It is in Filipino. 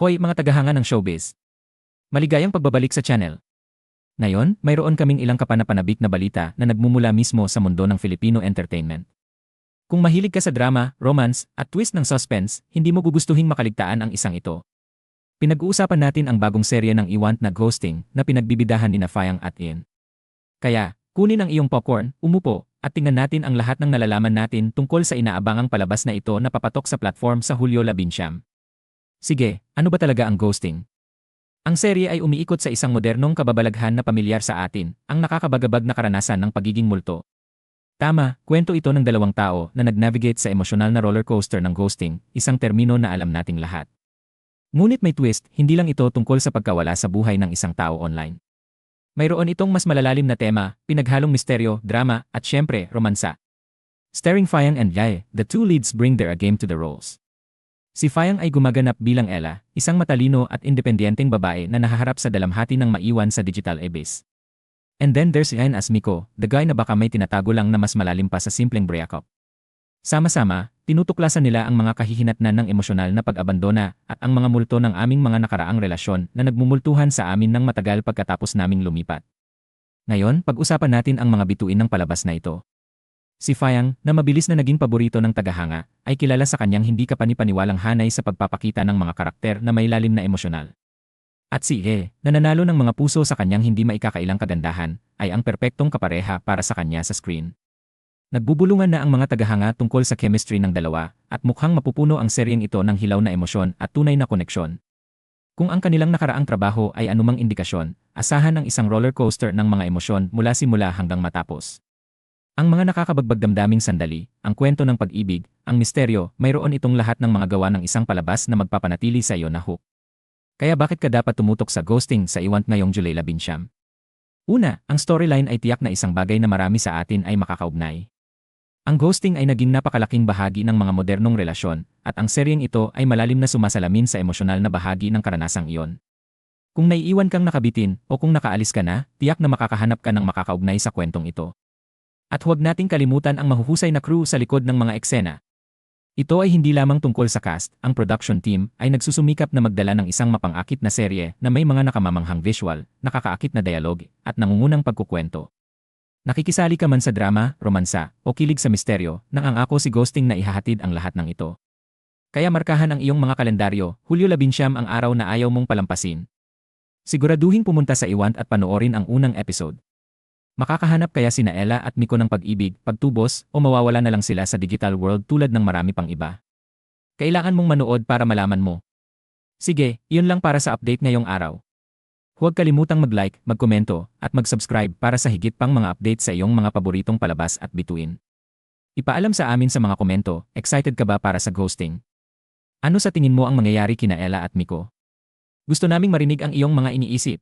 Hoy mga tagahanga ng showbiz. Maligayang pagbabalik sa channel. Ngayon, mayroon kaming ilang kapanapanabik na balita na nagmumula mismo sa mundo ng Filipino entertainment. Kung mahilig ka sa drama, romance, at twist ng suspense, hindi mo gugustuhing makaligtaan ang isang ito. Pinag-uusapan natin ang bagong serye ng Iwant na Ghosting na pinagbibidahan ni Fayang at Ian. Kaya, kunin ang iyong popcorn, umupo, at tingnan natin ang lahat ng nalalaman natin tungkol sa inaabangang palabas na ito na papatok sa platform sa Hulyo 11. Sige, ano ba talaga ang ghosting? Ang serye ay umiikot sa isang modernong kababalaghan na pamilyar sa atin, ang nakakabagabag na karanasan ng pagiging multo. Tama, kwento ito ng dalawang tao na nag-navigate sa emosyonal na roller coaster ng ghosting, isang termino na alam nating lahat. Ngunit may twist, hindi lang ito tungkol sa pagkawala sa buhay ng isang tao online. Mayroon itong mas malalalim na tema, pinaghalong misteryo, drama, at syempre, romansa. Starring Fayang and Yae, the two leads bring their A game to the roles. Si Fayang ay gumaganap bilang Ella, isang matalino at independenteng babae na nahaharap sa dalamhati ng maiwan sa digital abyss. And then there's Ian as Miko, the guy na baka may tinatago lang na mas malalim pa sa simpleng breakup. Sama-sama, tinutuklasan nila ang mga kahihinatnan ng emosyonal na pag-abandona at ang mga multo ng aming mga nakaraang relasyon na nagmumultuhan sa amin ng matagal pagkatapos naming lumipat. Ngayon, pag-usapan natin ang mga bituin ng palabas na ito. Si Fayang, na mabilis na naging paborito ng tagahanga, ay kilala sa kanyang hindi kapanipaniwalang hanay sa pagpapakita ng mga karakter na may lalim na emosyonal. At si E, na nanalo ng mga puso sa kanyang hindi maikakailang kagandahan, ay ang perpektong kapareha para sa kanya sa screen. Nagbubulungan na ang mga tagahanga tungkol sa chemistry ng dalawa, at mukhang mapupuno ang seryeng ito ng hilaw na emosyon at tunay na koneksyon. Kung ang kanilang nakaraang trabaho ay anumang indikasyon, asahan ang isang roller coaster ng mga emosyon mula simula hanggang matapos. Ang mga nakakabagbag damdaming sandali, ang kwento ng pag-ibig, ang misteryo, mayroon itong lahat ng mga gawa ng isang palabas na magpapanatili sa iyo na hook. Kaya bakit ka dapat tumutok sa ghosting sa iwant ngayong July 11? Una, ang storyline ay tiyak na isang bagay na marami sa atin ay makakaugnay. Ang ghosting ay naging napakalaking bahagi ng mga modernong relasyon, at ang seryeng ito ay malalim na sumasalamin sa emosyonal na bahagi ng karanasang iyon. Kung naiiwan kang nakabitin o kung nakaalis ka na, tiyak na makakahanap ka ng makakaugnay sa kwentong ito. At huwag nating kalimutan ang mahuhusay na crew sa likod ng mga eksena. Ito ay hindi lamang tungkol sa cast, ang production team ay nagsusumikap na magdala ng isang mapangakit na serye na may mga nakamamanghang visual, nakakaakit na dialogue, at nangungunang pagkukwento. Nakikisali ka man sa drama, romansa, o kilig sa misteryo, nang ang ako si Ghosting na ihahatid ang lahat ng ito. Kaya markahan ang iyong mga kalendaryo, Hulyo 11 ang araw na ayaw mong palampasin. Siguraduhin pumunta sa Iwant at panoorin ang unang episode. Makakahanap kaya sina Ella at Miko ng pag-ibig, pagtubos, o mawawala na lang sila sa digital world tulad ng marami pang iba? Kailangan mong manood para malaman mo. Sige, iyon lang para sa update ngayong araw. Huwag kalimutang mag-like, magkomento, at mag-subscribe para sa higit pang mga update sa iyong mga paboritong palabas at bituin. Ipaalam sa amin sa mga komento, excited ka ba para sa ghosting? Ano sa tingin mo ang mangyayari kina Ella at Miko? Gusto naming marinig ang iyong mga iniisip.